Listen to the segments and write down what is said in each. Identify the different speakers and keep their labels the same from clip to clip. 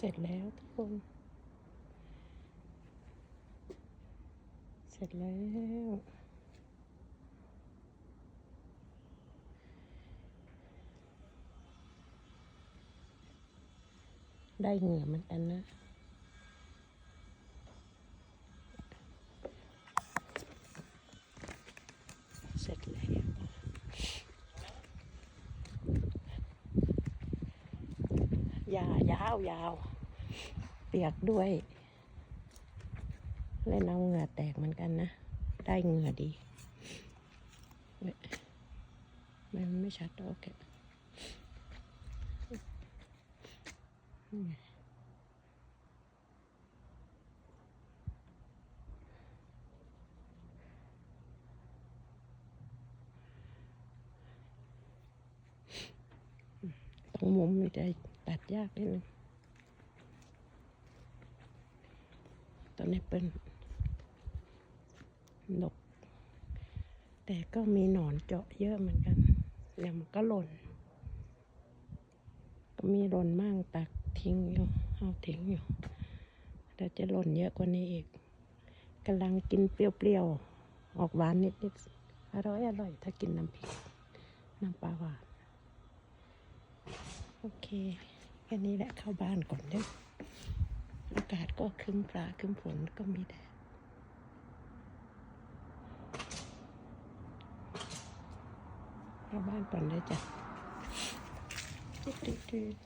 Speaker 1: เสร็จแล้วทุกคน เสร็จแล้ว ได้เหงื่อเหมือนกันนะเสร็จแล้ว ยายาวยาว เปียกด้วย เล่นเอาเหงื่อแตกเหมือนกันนะ ได้เหงื่อดีไมมันไม่ชัดโอเคนี่ไงตรงมุมนี่จะ ตัดยากนิดนึงตอนนี้เป็นดก แต่ก็มีหนอนเจาะเยอะเหมือนกันแล้วมันก็หล่น ก็มีหล่นมั่งตักทิ้งอยู่เอาทิ้งอยู่แต่จะหล่นเยอะกว่านี้อีกกำลังกินเปรี้ยวๆ ออกหวานนิดๆ อร่อยอร่อยถ้ากินน้ำพริก น้ำปลาหวาน โอเค แค่นี้แหละเข้าบ้านก่อนเด้ออากาศก็ครึ้มฟ้าครึ้มฝนก็มีแดดเข้าบ้านก่อนเลยจ้ะติ๊ดติ๊ด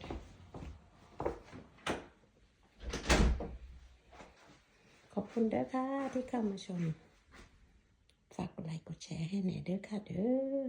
Speaker 1: ขอบคุณเด้อค่ะที่เข้ามาชม ฝากกดไลค์กดแชร์ให้หน่เด้อค่ะเด้อ